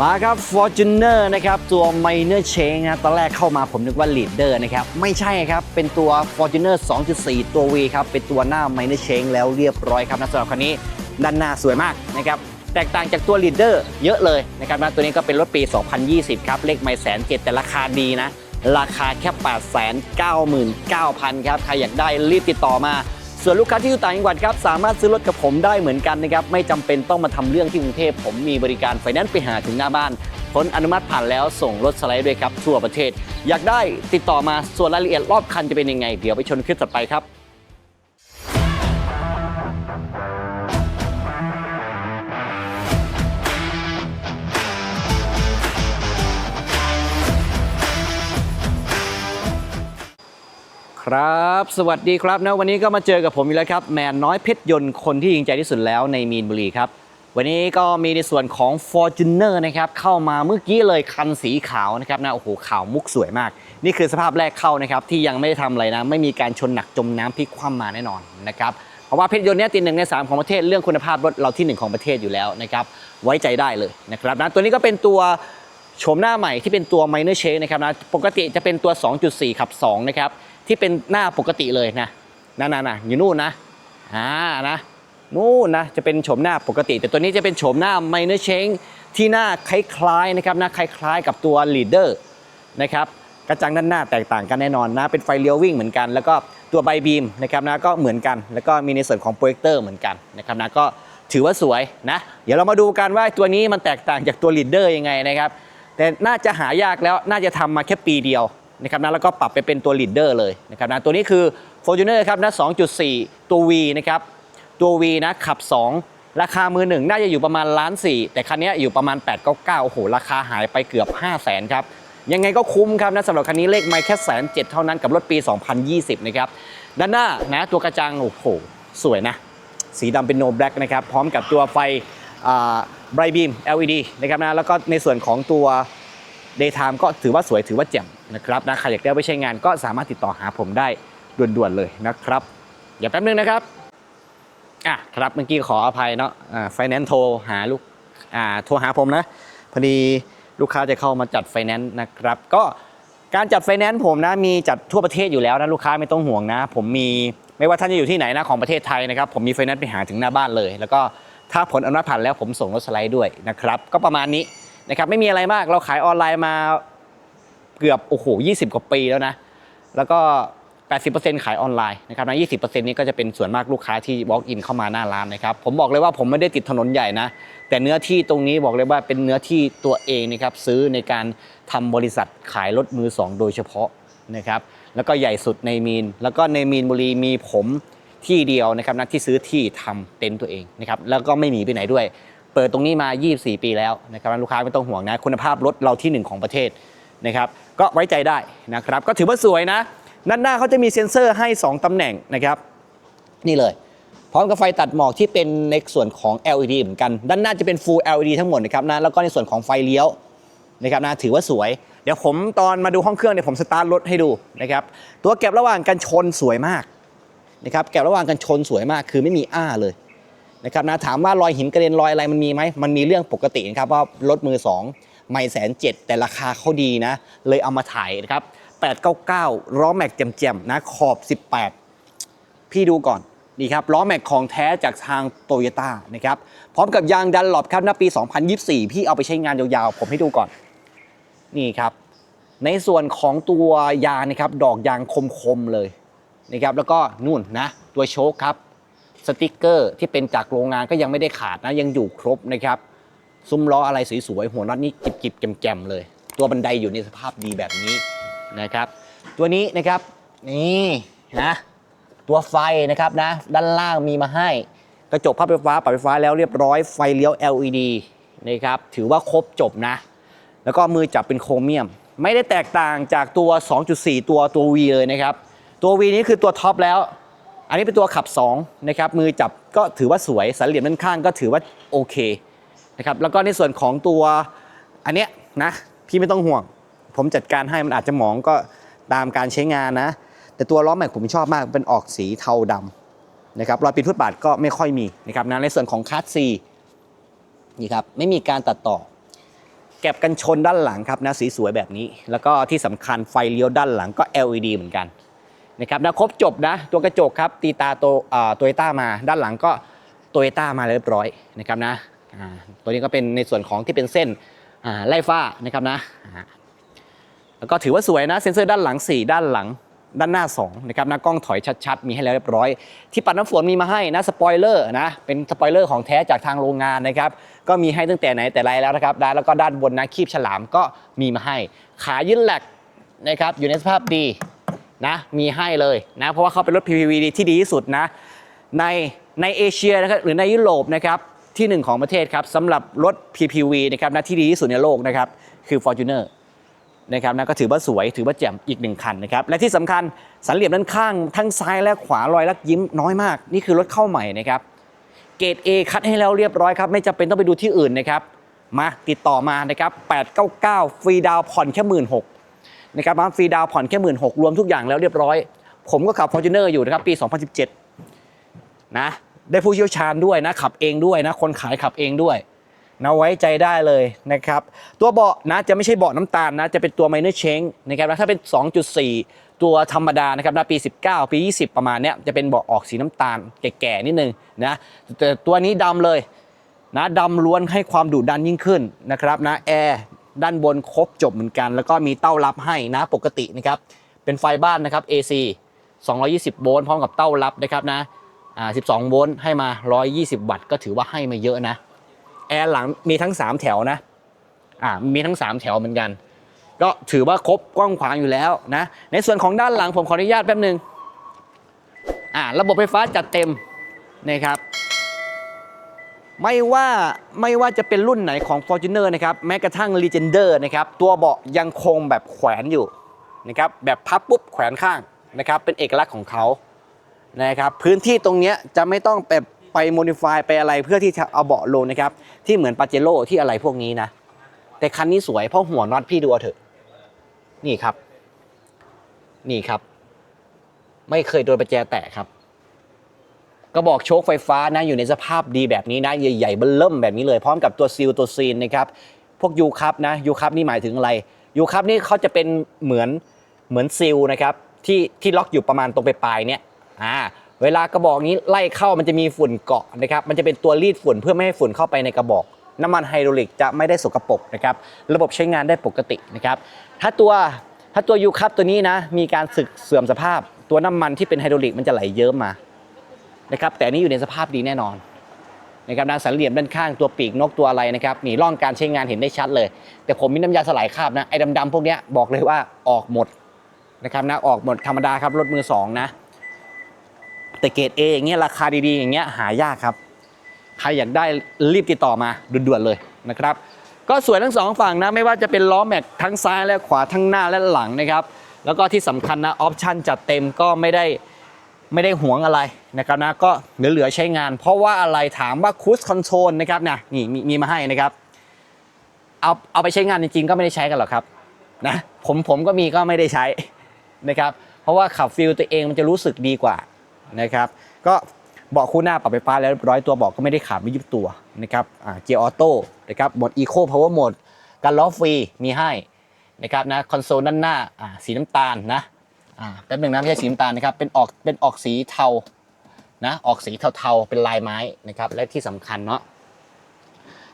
มาครับ Fortuner นะครับตัว Minor Change นะตอนแรกเข้ามาผมนึกว่า Leader นะครับไม่ใช่ครับ เป็นตัว Fortuner 2.4 ตัว V ครับ เป็นตัวหน้า Minor Change แล้วเรียบร้อยครับนะสำหรับคันนี้ด้านหน้าสวยมากนะครับแตกต่างจากตัว Leader เยอะเลยนะครับนะตัวนี้ก็เป็นรถปี 2020 ครับ เลขไม่แสนเจ็ดแต่ราคาดีนะ ราคาแค่ 899,000 ครับ ใครอยากได้รีบติดต่อมา ส่วนลูกค้าที่อยู่ต่างจังหวัดครับสามารถซื้อรถกับผมได้เหมือนกันนะครับไม่จำเป็นต้องมาทำเรื่องที่กรุงเทพผมมีบริการไฟแนนซ์ไปหาถึงหน้าบ้านผลอนุมัติผ่านแล้วส่งรถสไลด์ด้วยครับทั่วประเทศ อยากได้ติดต่อมาส่วนรายละเอียดรอบคันจะเป็นยังไง เดี๋ยวไปชนคลิปต่อไปครับ ครับ สวัสดีครับนะวันนี้ก็มาเจอกับผมอีกแล้วครับ แมนน้อยเพชรยนต์คนที่ยิงใจที่สุดแล้วในมีนบุรีครับ วันนี้ก็มีในส่วนของ Fortuner นะครับเข้ามาเมื่อกี้เลยคันสีขาวนะครับนะโอ้โหขาวมุกสวยมาก นี่คือสภาพแรกเข้านะครับที่ยังไม่ได้ทำอะไรนะ ไม่มีการชนหนักจมน้ำพลิกคว่ำมาแน่นอนนะครับเพราะว่าเพชรยนต์เนี่ยติดหนึ่งในสามของประเทศเรื่องคุณภาพรถเราที่หนึ่งของประเทศอยู่แล้วนะครับไว้ใจได้เลยนะครับนะตัวนี้ก็เป็นตัวโฉมหน้าใหม่ที่เป็นตัว minor change นะครับนะปกติจะเป็นตัว 2.4ขับ2นะครับ ที่เป็นหน้าปกติเลยนะนั่นๆอยู่นู่นนะอ่านะนู่นนะจะเป็นโฉมหน้าปกติ แต่ตัวนี้จะเป็นโฉมหน้า minor change ที่หน้าคล้ายๆนะครับหน้าคล้ายๆ กับตัว leader นะครับกระจังด้านหน้าแตกต่างกันแน่นอนนะเป็นไฟเลี้ยววิ่งเหมือนกัน แล้วก็ตัวใบบีมนะครับนะก็เหมือนกัน แล้วก็มีในส่วนของโปรเจคเตอร์เหมือนกันนะครับนะก็ถือว่าสวยนะเดี๋ยวเรามาดูกันว่าตัวนี้มันแตกต่างจากตัว leader ยังไงนะครับแต่น่าจะหายากแล้วน่าจะทำมาแค่ปีเดียว นะครับนะแล้วก็ปรับไปเป็นตัว leader เลยนะครับนะตัวนี้คือ Fortuner ครับนะ2.4 ตัว V นะครับตัว V นะขับ 2 ราคามือหนึ่งน่าจะอยู่ประมาณล้านสี่แต่คันนี้อยู่ประมาณ 899โอ้โหราคาหายไปเกือบ 5 0 0แสนครับยังไงก็คุ้มครับนะสำหรับคันนี้เลขไม่แค่แสนเจ็ดเท่านั้นกับรถปี 2020 นะครับด้านหน้านะตัวกระจังโอ้โหสวยนะ สีดำเป็นโนแบล็กนะครับพร้อมกับตัวไฟไบรบีม LED นะครับนะแล้วก็ในส่วนของตัว Daytime ก็ถือว่าสวยถือว่าแจ่มนะครับนะใครอยากได้ไปใช้งานก็สามารถติดต่อหาผมได้ด่วนๆเลยนะครับ อย่าแป๊บนึงนะครับอะครับเมื่อกี้ขออภัยเนาะไฟแนนซ์โทรหาลูกอ่าโทรหาผมนะพอดีลูกค้าจะเข้ามาจัดไฟแนนซ์นะครับ ก็การจัดไฟแนนซ์ผมนะมีจัดทั่วประเทศอยู่แล้วนะลูกค้าไม่ต้องห่วงนะ ผมมีไม่ว่าท่านจะอยู่ที่ไหนนะของประเทศไทยนะครับ ผมมีไฟแนนซ์ไปหาถึงหน้าบ้านเลย แล้วก็ถ้าผลอนุมัติผ่านแล้วผมส่งรถสไลด์ด้วยนะครับ ก็ประมาณนี้ นะครับไม่มีอะไรมากเราขายออนไลน์มาเกือบโอ้โห20 กว่าปีแล้วนะ แล้วก็ 80%ขายออนไลน์นะครับนะ20%นี้ก็จะเป็นส่วนมากลูกค้าที่ walk in เข้ามาหน้าร้านนะครับ ผมบอกเลยว่าผมไม่ได้ติดถนนใหญ่นะ แต่เนื้อที่ตรงนี้บอกเลยว่าเป็นเนื้อที่ตัวเองนะครับซื้อในการทำบริษัทขายรถมือสองโดยเฉพาะนะครับ แล้วก็ใหญ่สุดในมีน แล้วก็ในมีนบุรีมีผมที่เดียวนะครับนะที่ซื้อที่ทำเต็นท์ตัวเองนะครับ แล้วก็ไม่หนีไปไหนด้วย เปิดตรงนี้มา 24 ปีแล้วนะครับลูกค้าไม่ต้องห่วงนะ คุณภาพรถเราที่หนึ่งของประเทศนะครับก็ไว้ใจได้นะครับ ก็ถือว่าสวยนะด้านหน้าเขาจะมีเซ็นเซอร์ให้ 2 ตำแหน่งนะครับ นี่เลยพร้อมกับไฟตัดหมอกที่เป็นในส่วนของ LED เหมือนกัน ด้านหน้าจะเป็น Full LED ทั้งหมดนะครับนะแล้วก็ในส่วนของไฟเลี้ยวนะครับนะถือว่าสวย เดี๋ยวผมตอนมาดูห้องเครื่องเนี่ยผมสตาร์ทรถให้ดูนะครับตัวเก็บระหว่างกันชนสวยมากนะครับเก็บระหว่างกันชนสวยมากคือไม่มีอ้าเลย นะครับนะถามว่ารอยหินกระเด็นรอยอะไรมันมีไหมมันมีเรื่องปกตินะครับว่ารถมือสองไม่แสนเจ็ดแต่ราคาเขาดีนะ เลยเอามาถ่ายนะครับ 899ล้อแม็กแจ่มๆนะขอบ 18 พี่ดูก่อนนี่ครับล้อแม็กของแท้จากทางโตโยต้านะครับพร้อมกับยางดันหลบครับณปี 2024 พี่เอาไปใช้งานยาวๆ ผมให้ดูก่อน นี่ครับ ในส่วนของตัวยางนะครับ ดอกยางคมๆเลยนะครับแล้วก็นู่นนะ ตัวโชคครับ สติกเกอร์ที่เป็นจากโรงงานก็ยังไม่ได้ขาดนะยังอยู่ครบนะครับซุ้มล้ออะไรสวยๆหัวน็อตนี่จิบๆแจ่มๆเลย ตัวบันไดอยู่ในสภาพดีแบบนี้นะครับ ตัวนี้นะครับนี่นะตัวไฟนะครับนะด้านล่างมีมาให้ กระจกพับไฟฟ้าปรับไฟฟ้าแล้วเรียบร้อยไฟเลี้ยว LED นะครับถือว่าครบจบนะ แล้วก็มือจับเป็นโครเมียม ไม่ได้แตกต่างจากตัว 2.4 ตัวตัว V เลยนะครับ ตัว V นี้คือตัวท็อปแล้ว อันนี้เป็นตัวขับ2นะครับมือจับก็ถือว่าสวยสันเหลี่ยมด้านข้างก็ถือว่าโอเคนะครับแล้วก็ในส่วนของตัวอันเนี้ยนะพี่ไม่ต้องห่วง ผมจัดการให้มันอาจจะหมองก็ตามการใช้งานนะ แต่ตัวล้อแม็กผมชอบมากเป็นออกสีเทาดำนะครับรอยปิดฟุตบาทก็ไม่ค่อยมีนะครับนะในส่วนของคัสซีนี่ครับไม่มีการตัดต่อ แก็บกันชนด้านหลังครับนะสีสวยแบบนี้ แล้วก็ที่สำคัญไฟเลี้ยวด้านหลังก็ LED เหมือนกัน นะครับนะครบจบนะตัวกระจกครับตีตาโตโตโยต้ามา ด้านหลังก็โตโยต้ามาเรียบร้อยนะครับนะตัวนี้ก็เป็นในส่วนของที่เป็นเส้นไล่ฟ้านะครับนะแล้วก็ถือว่าสวยนะเซ็นเซอร์ด้านหลัง 4 ด้านหลังด้านหน้า2นะครับนะกล้องถอยชัดๆ มีให้แล้วเรียบร้อย ที่ปัดน้ำฝนมีมาให้นะสปอยเลอร์นะเป็นสปอยเลอร์ของแท้จากทางโรงงานนะครับก็มีให้ตั้งแต่ไหนแต่ไรแล้วนะครับด้านแล้วก็ด้านบนนะคีบฉลามก็มีมาให้ ขายื่นแหลกนะครับอยู่ในสภาพดี นะมีให้เลยนะเพราะว่าเขาเป็นรถ PPV ที่ดีที่สุดนะในในเอเชียนะครับหรือในยุโรปนะครับที่หนึ่งของประเทศครับสำหรับรถ PPV นะครับนะที่ดีที่สุดในโลกนะครับคือ Fortuner นะครับนะก็ถือว่าสวยถือว่าแจ่มอีกหนึ่งคันนะครับและที่สำคัญสันเหลี่ยมด้านข้างทั้งซ้ายและขวารอยลักยิ้มน้อยมาก นี่คือรถเข้าใหม่นะครับเกรด A คัดให้แล้วเรียบร้อยครับไม่จำเป็นต้องไปดูที่อื่นนะครับมาติดต่อมานะครับ899 ฟรีดาวผ่อนแค่1 6ื่นหก นะครับมาฟรีดาวผ่อนแค่1 6ื่นหกรวมทุกอย่างแล้วเรียบร้อย ผมก็ขับ Fortuner อยู่นะครับปี 2017 นะได้ผู้เชี่ยวชาญด้วยนะขับเองด้วยนะคนขายขับเองด้วยนะไว้ใจได้เลยนะครับ ตัวเบาะนะจะไม่ใช่เบาะน้ำตาลนะจะเป็นตัว minor change นะครับถ้าเป็น 2.4 ตัวธรรมดานะครับนะปี 19 ปี 20 ประมาณเนี้ยจะเป็นเบาะออกสีน้ำตาลแก่ๆนิดนึงนะแต่ตัวนี้ดำเลยนะดำล้วนให้ความดุดันยิ่งขึ้นนะครับนะแอร์ ด้านบนครบจบเหมือนกัน แล้วก็มีเต้ารับให้นะปกตินะครับเป็นไฟบ้านนะครับ AC 220 โวลต์พร้อมกับเต้ารับนะครับนะอ่า12 โวลต์ให้มา 120 วัตต์ก็ถือว่าให้มาเยอะนะแอร์หลังมีทั้ง 3 แถวนะอ่ามีทั้ง 3 แถวเหมือนกัน ก็ถือว่าครบกว้างขวางอยู่แล้วนะในส่วนของด้านหลังผมขออนุญาตแป๊บหนึ่งอ่าระบบไฟฟ้าจัดเต็มนะครับ ไม่ว่าไม่ว่าจะเป็นรุ่นไหนของ Fortuner นะครับแม้กระทั่ง Legender นะครับตัวเบาะยังคงแบบแขวนอยู่นะครับแบบพับปุ๊บแขวนข้างนะครับเป็นเอกลักษณ์ของเขานะครับพื้นที่ตรงนี้จะไม่ต้องไปไปโมดิฟายไปอะไรเพื่อที่จะเอาเบาะลงนะครับที่เหมือนปาเจโร่ที่อะไรพวกนี้นะแต่คันนี้สวยเพราะหัวน็อตพี่ดูเอาเถอะนี่ครับ นี่ครับ ไม่เคยโดนประแจแตกครับ กระบอกโชคไฟฟ้านะอยู่ในสภาพดีแบบนี้นะ ใหญ่ๆเบิ่มเริ่มแบบนี้เลย พร้อมกับตัวซีลตัวซีนนะครับพวกยูคัพนะยูคัพนี่หมายถึงอะไรยูคัพนี่เขาจะเป็นเหมือนเหมือนซีลนะครับที่ที่ล็อกอยู่ประมาณตรงปลายๆเนี่ยอ่าเวลากระบอกนี้ไล่เข้ามันจะมีฝุ่นเกาะนะครับมันจะเป็นตัวรีดฝุ่นเพื่อไม่ให้ฝุ่นเข้าไปในกระบอก น้ำมันไฮดรอลิกจะไม่ได้สกปรกนะครับระบบใช้งานได้ปกตินะครับถ้าตัวถ้าตัวยูคัพตัวนี้นะมีการสึกเสื่อมสภาพ ตัวน้ำมันที่เป็นไฮดรอลิกมันจะไหลเยิ้มมา นะครับแต่นี้อยู่ในสภาพดีแน่นอนนะครับด้านสันเหลี่ยมด้านข้างตัวปีกนกตัวอะไรนะครับนี่ร่องการใช้งานเห็นได้ชัดเลย แต่ผมมีน้ำยาสลายคราบนะไอ้ดำๆพวกเนี้ยบอกเลยว่าออกหมดนะครับนะออกหมดธรรมดาครับรถมือสองนะแต่เกรดเออย่างเงี้ยราคาดีๆอย่างเงี้ยหายากครับ ใครอยากได้รีบติดต่อมาด่วนๆเลยนะครับ ก็สวยทั้งสองฝั่งนะไม่ว่าจะเป็นล้อแม็กทั้งซ้ายและขวาทั้งหน้าและหลังนะครับ แล้วก็ที่สำคัญนะออปชั่นจัดเต็มก็ไม่ได้ ไม่ได้หวงอะไรนะครับนะก็เหลือๆใช้งาน เพราะว่าอะไรถามว่าคูสคอนโซลนะครับนะนี่มีมีมาให้นะครับ เอาเอาไปใช้งานจริงๆก็ไม่ได้ใช้กันหรอกครับนะผมผมก็มีก็ไม่ได้ใช้นะครับ เพราะว่าขับฟิลตัวเองมันจะรู้สึกดีกว่านะครับ ก็เบาะคู่หน้าปรับไฟฟ้าแล้วร้อยตัวเบาะก็ไม่ได้ขาดไม่ยุบตัวนะครับอ่าเกียร์ออโต้นะครับหมดอีโคพาวเวอร์โหมดการล้อฟรีมีให้นะครับนะคอนโซลด้านหน้าอ่าสีน้ำตาลนะ อ่าแป๊บหนึ่งนะไม่ใช่สีน้ำตาลนะครับเป็นออกเป็นออกสีเทานะออกสีเทาๆเป็นลายไม้นะครับและที่สำคัญเนาะ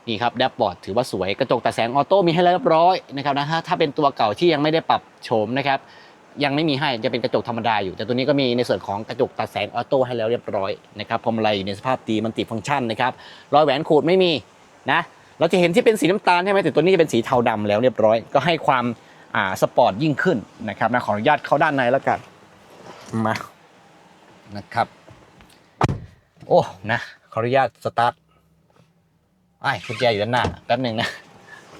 นี่ครับแดชบอร์ดถือว่าสวยกระจกแต่แสงออโต้มีให้แล้วเรียบร้อยนะครับนะถ้าถ้าเป็นตัวเก่าที่ยังไม่ได้ปรับโฉมนะครับยังไม่มีให้จะเป็นกระจกธรรมดาอยู่ แต่ตัวนี้ก็มีในส่วนของกระจกตัดแสงออโต้ให้แล้วเรียบร้อยนะครับพวงมาลัยอยู่ในสภาพดีมันติฟังก์ชันนะครับรอยแหวนขูดไม่มีนะเราจะเห็นที่เป็นสีน้ำตาลใช่ไหมแต่ตัวนี้จะเป็นสีเทาดำแล้วเรียบร้อย ก็ให้ความ อ่าสปอร์ตยิ่งขึ้นนะครับนะขออนุญาตเข้าด้านในแล้วกันมานะครับ โอ้นะขออนุญาตสตาร์ทไอ้ยกุญแจอยู่ด้านหน้าแป๊บหนึ่งนะ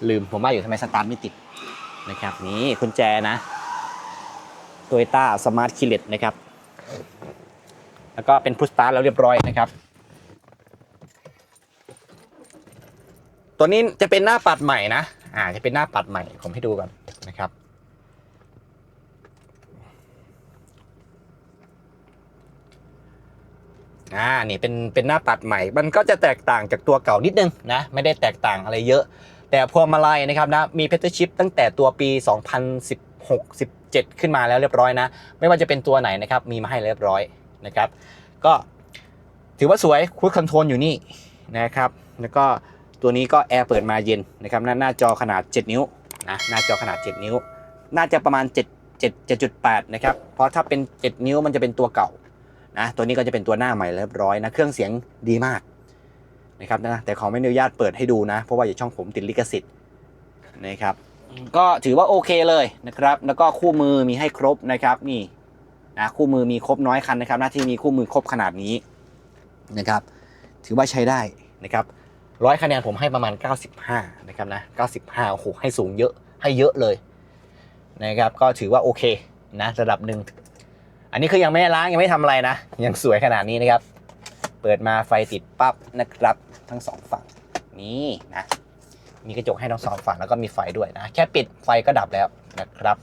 ลืมผมว่าอยู่ทำไมสตาร์ทไม่ติดนะครับนี่กุญแจนะโตโยต้าสมาร์ทคีเลตนะครับแล้วก็เป็นพุชสตาร์ทแล้วเรียบร้อยนะครับ ตัวนี้จะเป็นหน้าปัดใหม่นะ อ่าจะเป็นหน้าปัดใหม่ผมให้ดูก่อน นะครับ อ่า นี่เป็นเป็นหน้าปัดใหม่ มันก็จะแตกต่างจากตัวเก่านิดนึงนะ ไม่ได้แตกต่างอะไรเยอะ แต่พวงมาลัยนะครับนะ มีเพชรชิปตั้งแต่ตัวปี 2016 17 ขึ้นมาแล้วเรียบร้อยนะ ไม่ว่าจะเป็นตัวไหนนะครับ มีมาให้เรียบร้อยนะครับ ก็ถือว่าสวยคูดคอนโทรลอยู่นี่นะครับ แล้วก็ตัวนี้ก็แอร์เปิดมาเย็นนะครับหน้าหน้าจอขนาด 7 นิ้ว นะหน้าจอขนาด 7 นิ้ว น่าจะประมาณ 7 7 7.8 นะครับ เพราะถ้าเป็น 7 นิ้วมันจะเป็นตัวเก่านะตัวนี้ก็จะเป็นตัวหน้าใหม่เรียบร้อยนะเครื่องเสียงดีมากนะครับนะแต่ขอไม่อนุญาตเปิดให้ดูนะ เพราะว่าอย่าช่องผมติดลิขสิทธิ์นะครับก็ถือว่าโอเคเลยนะครับ แล้วก็คู่มือมีให้ครบนะครับนี่นะคู่มือมีครบน้อยคันนะครับ หน้าที่มีคู่มือครบขนาดนี้นะครับ ถือว่าใช้ได้นะครับ ร้อยคะแนนผมให้ประมาณ 95 นะครับนะ 95 โอ้โห ให้สูงเยอะ ให้เยอะเลยนะครับ ก็ถือว่าโอเคนะระดับหนึ่ง อันนี้คือยังไม่ล้างยังไม่ทำอะไรนะ ยังสวยขนาดนี้นะครับ เปิดมาไฟติดปั๊บนะครับ ทั้งสองฝั่ง นี่นะ มีกระจกให้ทั้งสองฝั่งแล้วก็มีไฟด้วยนะ แค่ปิดไฟก็ดับแล้วนะครับ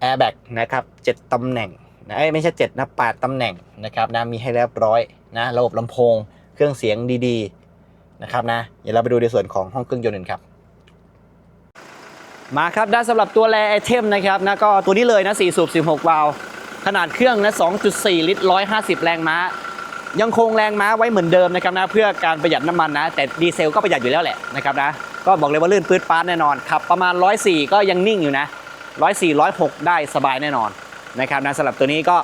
แอร์แบ็กนะครับ7ตำแหน่งนะไม่ใช่7นะ8ตำแหน่งนะครับนะมีให้เรียบร้อยนะ ระบบลำโพง เครื่องเสียงดีๆ นะครับนะเดี๋ยวเราไปดูในส่วนของห้องเครื่องยนต์กันครับมาครับด้านสำหรับตัวแรไอเทมนะครับนะก็ตัวนี้เลยนะ4สูบ16 วาล์วขนาดเครื่องนะ2.4 ลิตร 150 แรงม้า ยังคงแรงม้าไว้เหมือนเดิมนะครับนะเพื่อการประหยัดน้ำมันนะ แต่ดีเซลก็ประหยัดอยู่แล้วแหละนะครับนะก็บอกเลยว่าลื่นปื๊ดป๊าดแน่นอนขับประมาณ 104 ก็ยังนิ่งอยู่นะ 104 106 ได้สบายแน่นอนนะครับนะสำหรับตัวนี้ก็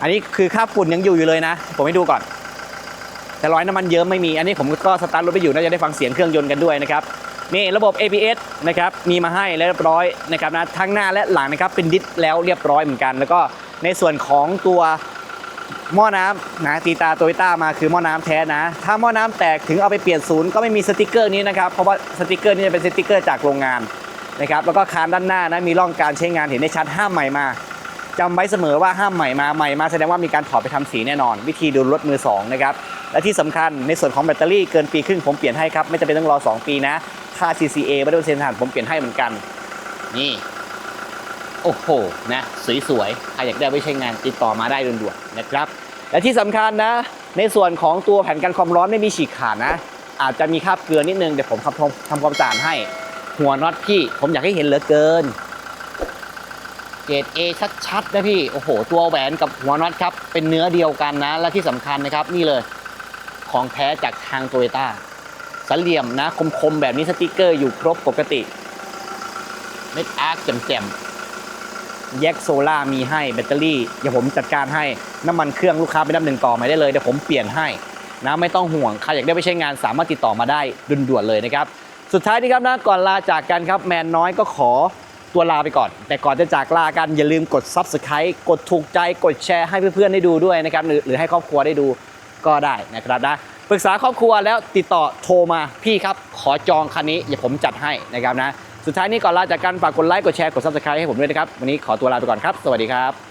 อันนี้คือค่าฝุ่นยังอยู่อยู่เลยนะ ผมให้ดูก่อน แต่ร้อยน้ำมันเยิ้มไม่มี อันนี้ผมก็สตาร์ทรถไปอยู่น่าจะได้ฟังเสียงเครื่องยนต์กันด้วยนะครับนี่ระบบ ABS นะครับมีมาให้เรียบร้อยนะครับนะทั้งหน้าและหลังนะครับเป็นดิสแล้วเรียบร้อยเหมือนกัน แล้วก็ในส่วนของตัวหม้อน้ำนะตีตาโตโยต้ามาคือหม้อน้ำแท้นะ ถ้าหม้อน้ำแตกถึงเอาไปเปลี่ยนศูนย์ก็ไม่มีสติกเกอร์นี้นะครับ เพราะว่าสติกเกอร์นี้จะเป็นสติกเกอร์จากโรงงานนะครับแล้วก็คานด้านหน้านะมีร่องการใช้งานเห็นได้ชัดห้ามใหม่มาจำไว้เสมอว่าห้ามใหม่มาใหม่มาแสดงว่ามีการถอดไปทำสีแน่นอน วิธีดูรถมือสองนะครับ และที่สำคัญในส่วนของแบตเตอรี่เกินปีครึ่งผมเปลี่ยนให้ครับ ไม่จำเป็นต้องรอ 2 ปีนะ ค่า CCA ไม่ได้เซ็นทานผมเปลี่ยนให้เหมือนกัน นี่ โอ้โห นะ สวยๆ ใครอยากได้ไว้ใช้งานติดต่อมาได้ด่วนๆนะครับ และที่สำคัญนะ ในส่วนของตัวแผ่นกันความร้อนไม่มีฉีกขาดนะ อาจจะมีคราบเกลือนิดนึงเดี๋ยวผมทำทำความสะอาดให้ หัวน็อตพี่ ผมอยากให้เห็นเหลือเกินเกรด A ชัดๆนะพี่ โอ้โห ตัวแหวนกับหัวน็อตครับ เป็นเนื้อเดียวกันนะ และที่สำคัญนะครับ นี่เลย ของแท้จากทางโตโยต้าสเหลี่ยมนะคมๆแบบนี้สติกเกอร์อยู่ครบปกติ เม็ดอาร์คแจ่มๆแยกโซล่ามีให้แบตเตอรี่เดี๋ยวผมจัดการให้น้ำมันเครื่องลูกค้าไปน้ำหนึ่งต่อมาได้เลยเดี๋ยวผมเปลี่ยนให้นะไม่ต้องห่วงใครอยากได้ไปใช้งานสามารถติดต่อมาได้ด่วนๆเลยนะครับ สุดท้ายนี้ครับนะก่อนลาจากกันครับแมนน้อยก็ขอตัวลาไปก่อน แต่ก่อนจะจากลากันอย่าลืมกด Subscribe กดถูกใจกดแชร์ให้เพื่อนๆได้ดูด้วยนะครับหรือหรือให้ครอบครัวได้ดู ก็ได้นะครับนะปรึกษาครอบครัวแล้วติดต่อโทรมาพี่ครับ ขอจองคันนี้อย่าผมจัดให้นะครับนะ สุดท้ายนี้ก่อนลาจากกันฝากกดไลค์กดแชร์กด Subscribe ให้ผมด้วยนะครับ วันนี้ขอตัวลาไปก่อนครับ สวัสดีครับ